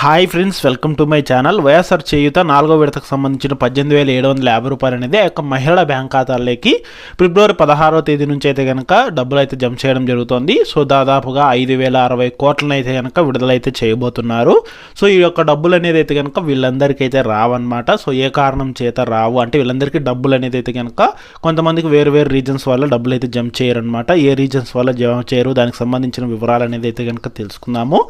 Hi friends welcome to my channel. YSR చేయుత నాలుగో విడతకు సంబంధించిన పద్దెనిమిది వేల ఏడు వందల యాభై రూపాయలు అనేది ఆ యొక్క మహిళల బ్యాంక్ ఖాతాల్లోకి ఫిబ్రవరి పదహారో తేదీ నుంచి అయితే కనుక డబ్బులు అయితే జమ చేయడం జరుగుతుంది. సో దాదాపుగా ఐదు వేల అరవై కోట్లను అయితే కనుక విడుదలైతే చేయబోతున్నారు. సో ఈ యొక్క డబ్బులు అనేది అయితే కనుక వీళ్ళందరికీ అయితే రావన్నమాట. సో ఏ కారణం చేత రావు అంటే వీళ్ళందరికీ డబ్బులు అనేది అయితే కనుక కొంతమందికి వేరు వేరు రీజన్స్ వల్ల డబ్బులు అయితే జమ చేయరనమాట ఏ రీజన్స్ వల్ల జమ చేయరు? దానికి సంబంధించిన వివరాలు అనేది అయితే కనుక తెలుసుకుందాము.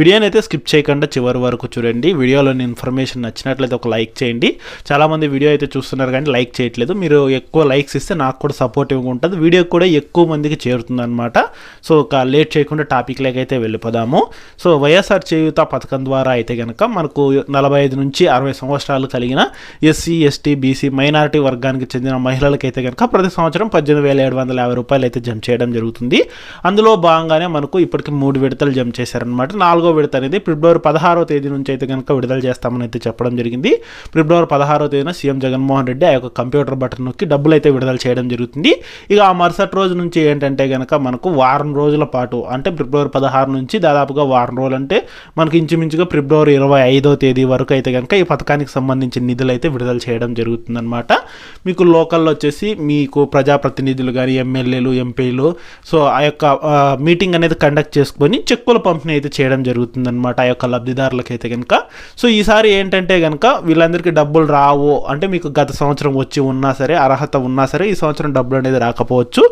వీడియోని అయితే స్కిప్ చేయకుండా చివరి వరకు చూడండి. వీడియోలోని ఇన్ఫర్మేషన్ నచ్చినట్లయితే ఒక లైక్ చేయండి. చాలామంది వీడియో అయితే చూస్తున్నారు కానీ లైక్ చేయట్లేదు. మీరు ఎక్కువ లైక్స్ ఇస్తే నాకు కూడా సపోర్టివ్గా ఉంటుంది. వీడియో కూడా ఎక్కువ మందికి చేరుతుంది అనమాట సో ఒక లేట్ చేయకుండా టాపిక్లోకి అయితే వెళ్ళిపోదాము. సో వైఎస్ఆర్ చేయుత పథకం ద్వారా అయితే కనుక మనకు నలభై ఐదు నుంచి అరవై సంవత్సరాలు కలిగిన ఎస్సీ ఎస్టీ బీసీ మైనారిటీ వర్గానికి చెందిన మహిళలకైతే కనుక ప్రతి సంవత్సరం పద్దెనిమిది వేల ఏడు వందల యాభై రూపాయలు అయితే జమ చేయడం జరుగుతుంది. అందులో భాగంగానే మనకు ఇప్పటికి మూడు విడతలు జమ చేశారనమాట నాలుగో విడత అనేది ఫిబ్రవరి పదహారో తేదీ నుంచి అయితే కనుక విడుదల చేస్తామని అయితే చెప్పడం జరిగింది. ఫిబ్రవరి పదహారో తేదీన సీఎం జగన్మోహన్ రెడ్డి ఆ యొక్క కంప్యూటర్ బటన్ నొక్కి డబ్బులు అయితే విడుదల చేయడం జరుగుతుంది. ఇక ఆ మరుసటి రోజు నుంచి ఏంటంటే కనుక మనకు వారం రోజుల పాటు అంటే ఫిబ్రవరి పదహారు నుంచి దాదాపుగా వారం రోజులు అంటే మనకి ఇంచుమించుగా ఫిబ్రవరి ఇరవై ఐదో తేదీ వరకు అయితే కనుక ఈ పథకానికి సంబంధించిన నిధులు అయితే విడుదల చేయడం జరుగుతుందన్నమాట. మీకు లోకల్లో వచ్చేసి మీకు ప్రజాప్రతినిధులు కానీ ఎమ్మెల్యేలు ఎంపీలు సో ఆ యొక్క మీటింగ్ అనేది కండక్ట్ చేసుకొని చెక్కుల పంపిణీ అయితే చేయడం జరుగుతుందన్నమాట. ఆ యొక్క లబ్ధిదారులు అయితే కనుక సో ఈసారి ఏంటంటే కనుక వీళ్ళందరికీ డబ్బులు రావు. అంటే మీకు గత సంవత్సరం వచ్చి ఉన్నా సరే అర్హత ఉన్నా సరే ఈ సంవత్సరం డబ్బులు అనేది రాకపోవచ్చు.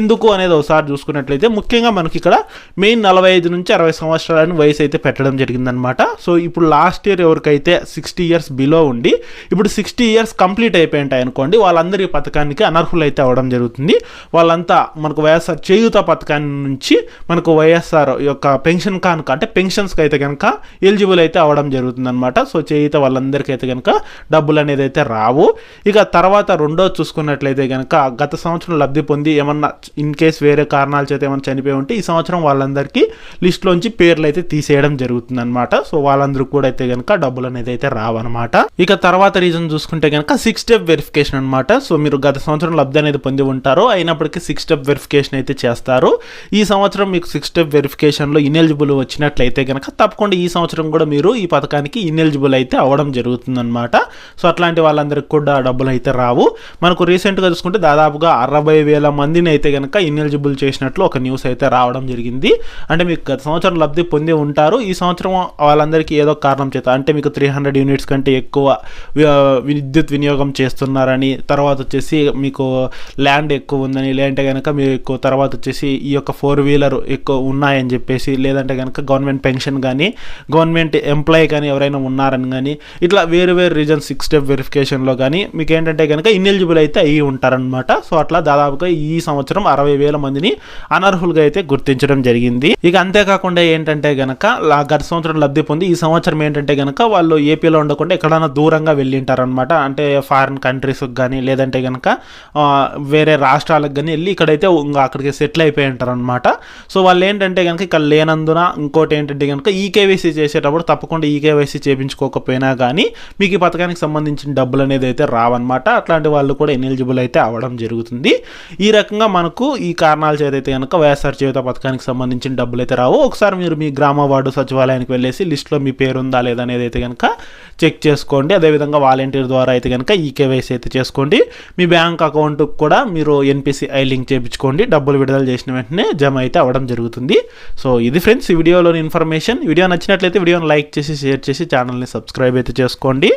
ఎందుకు అనేది ఒకసారి చూసుకున్నట్లయితే ముఖ్యంగా మనకి ఇక్కడ మెయిన్ నలభై ఐదు నుంచి అరవై సంవత్సరాలని వయసు అయితే పెట్టడం జరిగిందనమాట సో ఇప్పుడు లాస్ట్ ఇయర్ ఎవరికైతే సిక్స్టీ ఇయర్స్ బిలో ఉండి ఇప్పుడు సిక్స్టీ ఇయర్స్ కంప్లీట్ అయిపోయింటాయి అనుకోండి వాళ్ళందరూ ఈ పథకానికి అనర్హులు అయితే అవ్వడం జరుగుతుంది. వాళ్ళంతా మనకు వైఎస్ఆర్ చేయూత పథకాన్ని నుంచి మనకు వైఎస్ఆర్ యొక్క పెన్షన్ కానుక అంటే పెన్షన్స్కి అయితే కనుక ఎలిజిబుల్ అయితే అవ్వడం జరుగుతుంది అనమాట సో చేయిత వాళ్ళందరికీ అయితే కనుక డబ్బులు అనేది అయితే రావు. ఇక తర్వాత రెండో చూసుకున్నట్లయితే కనుక గత సంవత్సరం లబ్ధి పొంది ఏమన్నా ఇన్ కేస్ వేరే కారణాల చేత ఏమైనా చనిపోయి ఉంటే ఈ సంవత్సరం వాళ్ళందరికీ లిస్ట్లోంచి పేర్లు అయితే తీసేయడం జరుగుతుంది అనమాట సో వాళ్ళందరూ కూడా అయితే కనుక డబ్బులు అనేది అయితే రావన్నమాట. ఇక తర్వాత రీజన్ చూసుకుంటే కనుక సిక్స్ స్టెప్ వెరిఫికేషన్ అనమాట సో మీరు గత సంవత్సరం లబ్ధి అనేది పొంది ఉంటారు అయినప్పటికీ సిక్స్ స్టెప్ వెరిఫికేషన్ అయితే చేస్తారు. ఈ సంవత్సరం మీకు సిక్స్ స్టెప్ వెరిఫికేషన్లో ఇనెలిజిబుల్ వచ్చినట్లయితే కనుక తప్పకుండా ఈ సంవత్సరం కూడా మీరు ఈ పథకానికి ఇన్ఎలిజిబుల్ అయితే అవ్వడం జరుగుతుందన్నమాట. సో అట్లాంటి వాళ్ళందరికీ కూడా డబ్బులు అయితే రావు. మనకు రీసెంట్గా చూసుకుంటే దాదాపుగా అరవై వేల మందిని అయితే కనుక ఇన్ఎలిజిబుల్ చేసినట్లు ఒక న్యూస్ అయితే రావడం జరిగింది. అంటే మీకు గత సంవత్సరం లబ్ధి పొంది ఉంటారు. ఈ సంవత్సరం వాళ్ళందరికీ ఏదో కారణం చేత అంటే మీకు త్రీ హండ్రెడ్ యూనిట్స్ కంటే ఎక్కువ విద్యుత్ వినియోగం చేస్తున్నారని తర్వాత వచ్చేసి మీకు ల్యాండ్ ఎక్కువ ఉందని లేదంటే కనుక మీకు తర్వాత వచ్చేసి ఈ యొక్క ఫోర్ వీలర్ ఎక్కువ ఉన్నాయని చెప్పేసి లేదంటే కనుక గవర్నమెంట్ పెన్షన్ కానీ గవర్నమెంట్ ఎంప్లాయీ కానీ ఎవరైనా ఉన్నారని కానీ ఇట్లా వేరు వేరు రీజన్ సిక్స్ స్టెప్ వెరిఫికేషన్లో కానీ మీకు ఏంటంటే కనుక ఇన్ఎలిజిబుల్ అయితే అయ్యి ఉంటారనమాట సో అట్లా దాదాపుగా ఈ సంవత్సరం అరవై వేల మందిని అనర్హులుగా అయితే గుర్తించడం జరిగింది. ఇక అంతేకాకుండా ఏంటంటే గనక గత సంవత్సరం లబ్ధి పొంది ఈ సంవత్సరం ఏంటంటే గనక వాళ్ళు ఏపీలో ఉండకుండా ఎక్కడైనా దూరంగా వెళ్ళి ఉంటారనమాట అంటే ఫారిన్ కంట్రీస్కి కానీ లేదంటే గనక వేరే రాష్ట్రాలకు కానీ వెళ్ళి ఇక్కడైతే ఇంకా అక్కడికి సెటిల్ అయిపోయి ఉంటారనమాట సో వాళ్ళు ఏంటంటే కనుక ఇక్కడ లేనందున ఇంకోటి ఏంటంటే కనుక ఈకేవైసీ చేసేటప్పుడు తప్పకుండా ఈ కేవైసీ చేయించుకోకపోయినా కానీ మీకు ఈ పథకానికి సంబంధించిన డబ్బులు అనేది అయితే రావన్నమాట. అట్లాంటి వాళ్ళు కూడా ఎలిజిబుల్ అయితే అవ్వడం జరుగుతుంది. ఈ రకంగా మనకు ఈ కారణాల చేత అయితే కనుక వైఎస్ఆర్ చేయుత పథకానికి సంబంధించిన డబ్బులు అయితే రావు. ఒకసారి మీరు మీ గ్రామ వార్డు సచివాలయానికి వెళ్ళేసి లిస్ట్లో మీ పేరు ఉందా లేదా అనేది అయితే కనుక చెక్ చేసుకోండి. అదేవిధంగా వాలంటీర్ ద్వారా అయితే కనుక ఈ కేవైసీ అయితే చేసుకోండి. మీ బ్యాంక్ అకౌంట్కి కూడా మీరు ఎన్పిసిఐ లింక్ చేయించుకోండి డబ్బులు విడుదల చేసిన వెంటనే జమ అయితే అవ్వడం జరుగుతుంది. సో ఇది ఫ్రెండ్స్ ఈ వీడియోలోని ఇన్ఫర్మేషన్. వీడియో నచ్చినట్లయితే వీడియో లైక్ చేసి షేర్ చేసి ఛానల్ని సబ్స్క్రైబ్ అయితే చేసుకోండి.